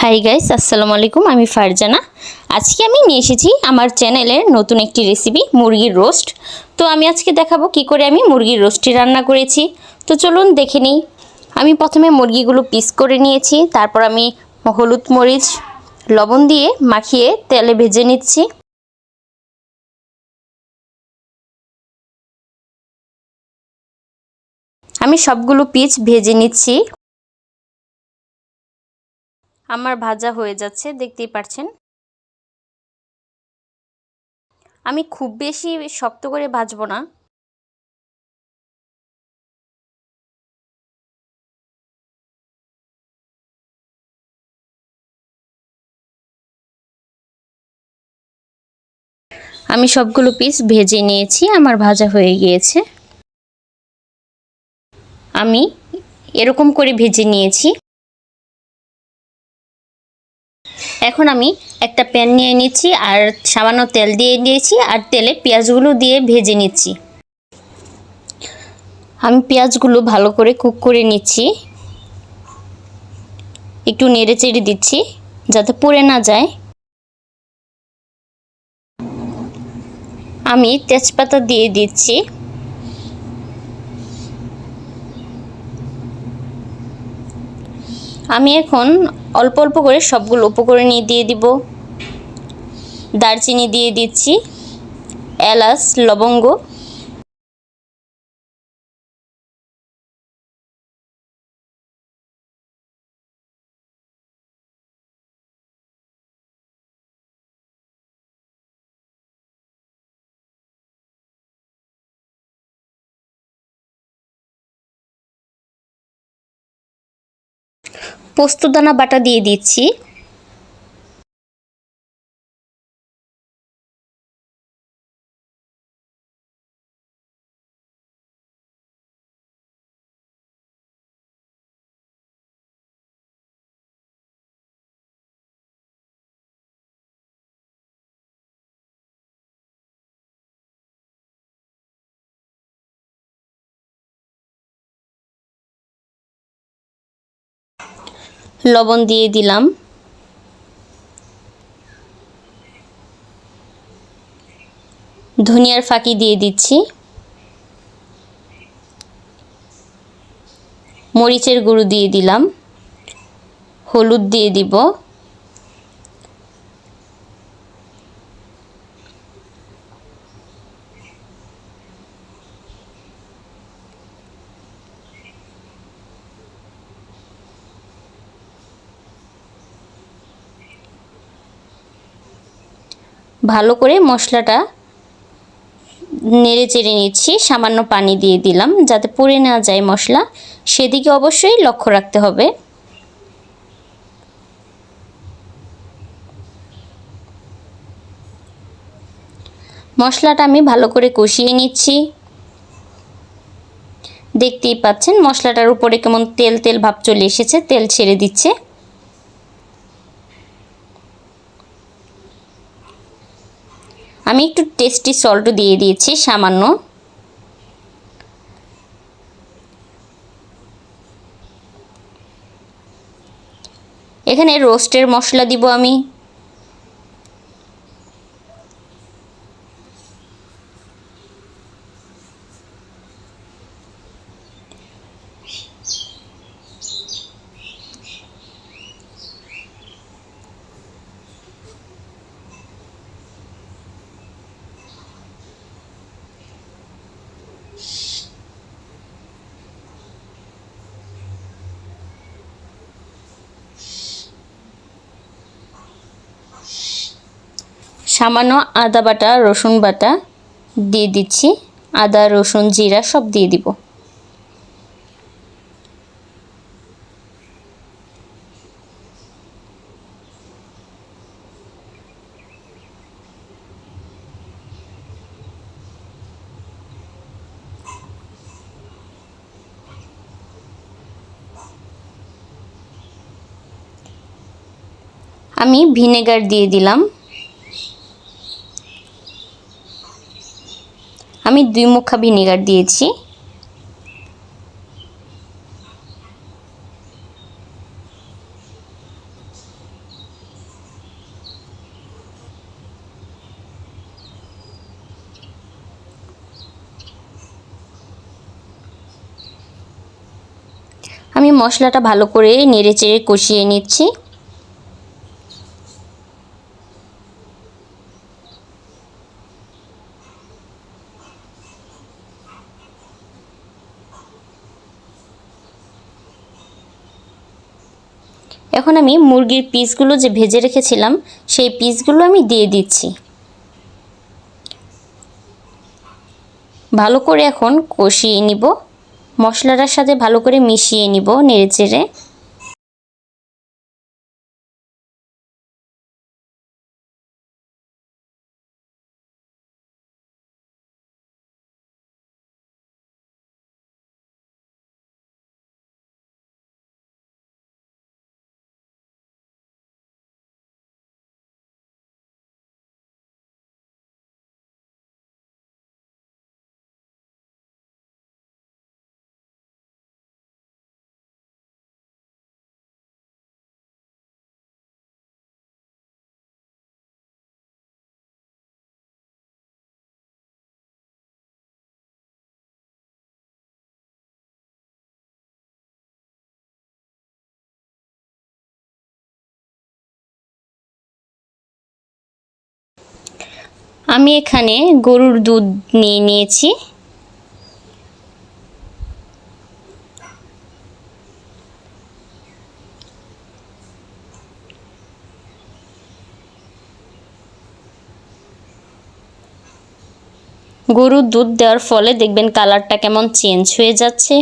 Hi guys আসসালামু আলাইকুম, আমি ফারজানা। আজকে আমি নিয়ে এসেছি আমার চ্যানেলের নতুন একটি রেসিপি মুরগির রোস্ট তো আমি আজকে দেখাবো কি করে আমি মুরগির রোস্টটি রান্না করেছি। তো চলুন দেখে নিই। আমি প্রথমে মুরগিগুলো পিস করে নিয়েছি, তারপর আমি হলুদ মরিচ, লবণ দিয়ে মাখিয়ে তেলে ভেজে নিচ্ছি। আমি সবগুলো পিস ভেজে নিচ্ছি। আমার ভাজা হয়ে যাচ্ছে, দেখতেই পাচ্ছেন আমি খুব বেশি শক্ত করে ভাজবো না। আমি সবগুলো পিস ভেজে নিয়েছি, আমার ভাজা হয়ে গিয়েছে। আমি এরকম করে ভেজে নিয়েছি। এখন আমি একটা প্যান নিয়ে নিচ্ছি আর সামান্য তেল দিয়ে দিয়েছি আর তেলে পেঁয়াজগুলো দিয়ে ভেজে নিচ্ছি। আমি পেঁয়াজগুলো ভালো করে কুক করে নিচ্ছি। একটু নেড়ে চেড়ে দিচ্ছি যাতে পুড়ে না যায়। আমি তেজপাতা দিয়ে দিচ্ছি। আমি এখন অল্প অল্প করে সবগুলো উপকরণ দিয়ে দিব। দারচিনি দিয়ে দিচ্ছি এলাচ লবঙ্গ পোস্তদানা বাটা দিয়ে দিচ্ছি। লবণ দিয়ে দিলাম। ধনিয়ার ফাঁকি দিয়ে দিচ্ছি। মরিচের গুঁড়ো দিয়ে দিলাম। হলুদ দিয়ে দিব। ভালো করে মশলাটা নেড়ে চেড়ে নিচ্ছি। সামান্য পানি দিয়ে দিলাম যাতে পুড়ে না যায় মশলা। সেদিকে অবশ্যই লক্ষ্য রাখতে হবে। মশলাটা আমি ভালো করে কষিয়ে নিচ্ছি। দেখতেই পাচ্ছেন মশলাটার উপরে কেমন তেল তেল ভাব চলে এসেছে, তেল ছেড়ে দিচ্ছে। আমি একটু টেস্টি সল্ট দিয়ে দিয়েছি সামান্য। এখানে রোস্টের মশলা দিব আমি। সামান্য আদা বাটা, রসুন বাটা দিয়ে দিচ্ছি। আদা, রসুন, জিরা সব দিয়ে দিব। আমি ভিনেগার দিয়ে দিলাম। আমি দুই মুখা ভিনেগার দিয়েছি। আমি মশলাটা ভালো করে নেড়ে চেড়ে কষিয়ে নিচ্ছি। এখন আমি মুরগির পিসগুলো যে ভেজে রেখেছিলাম, সেই পিসগুলো আমি দিয়ে দিচ্ছি। ভালো করে এখন কষিয়ে নিব। মশলাটার সাথে ভালো করে মিশিয়ে নিব নেড়ে চেড়ে আমি এখানে গরুর দুধ নিয়ে নিয়েছি। গরুর দুধ দেওয়ার ফলে দেখবেন কালারটা কেমন চেঞ্জ হয়ে যাচ্ছে।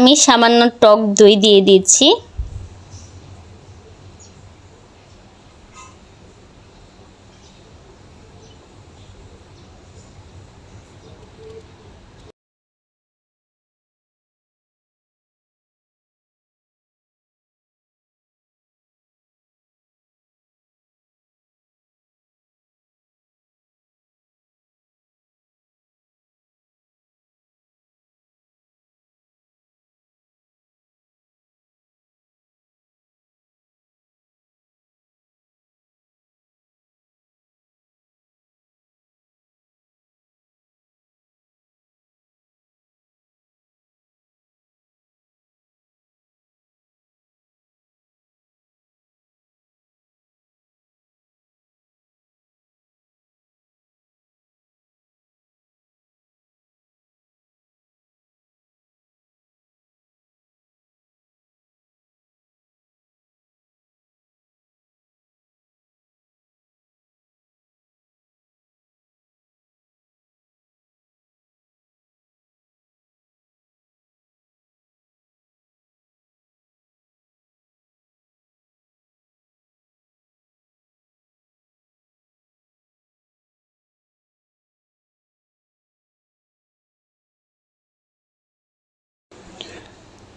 আমি সামান্য টক দই দিয়ে দিচ্ছি।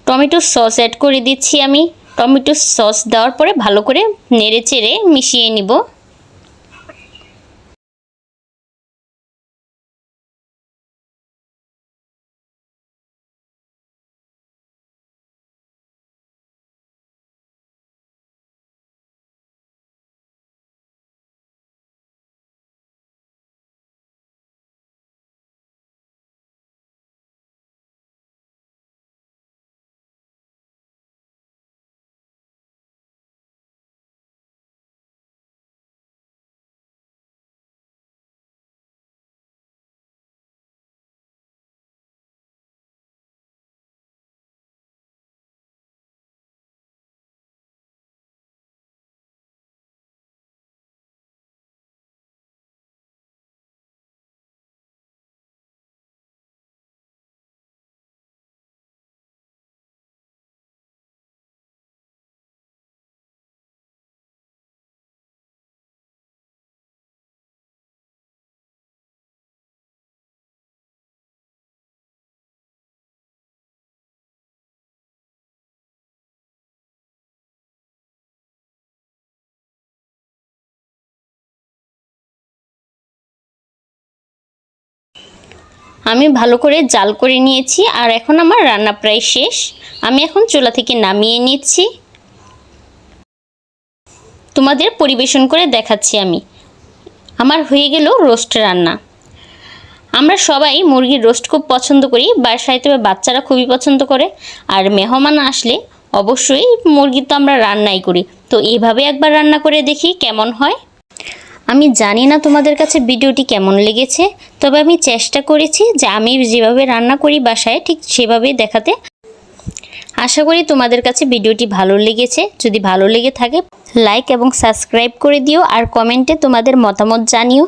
টমেটো সস অ্যাড করে দিচ্ছি আমি। টমেটো সস দেওয়ার পরে ভালো করে নেড়ে চেড়ে মিশিয়ে নিব। আমি ভালো করে জাল করে নিয়েছি আর এখন আমার রান্না প্রায় শেষ। আমি এখন চুলা থেকে নামিয়ে নিচ্ছি। তোমাদের পরিবেশন করে দেখাচ্ছি আমি। আমার হয়ে গেল রোস্ট রান্না। আমরা সবাই মুরগির রোস্ট খুব পছন্দ করি। বাসায় তবে বাচ্চারা খুবই পছন্দ করে। আর মেহমান আসলে অবশ্যই মুরগি তো আমরা রান্নাই করি। তো এইভাবে একবার রান্না করে দেখি কেমন হয়। আমি জানি না তোমাদের কাছে ভিডিওটি কেমন লেগেছে, তবে আমি চেষ্টা করেছি যে আমি যেভাবে রান্না করি বাসায় ঠিক সেভাবে দেখাতে। আশা করি তোমাদের কাছে ভিডিওটি ভালো লেগেছে। যদি ভালো লেগে থাকে লাইক এবং সাবস্ক্রাইব করে দিও, আর কমেন্টে তোমাদের মতামত জানিও।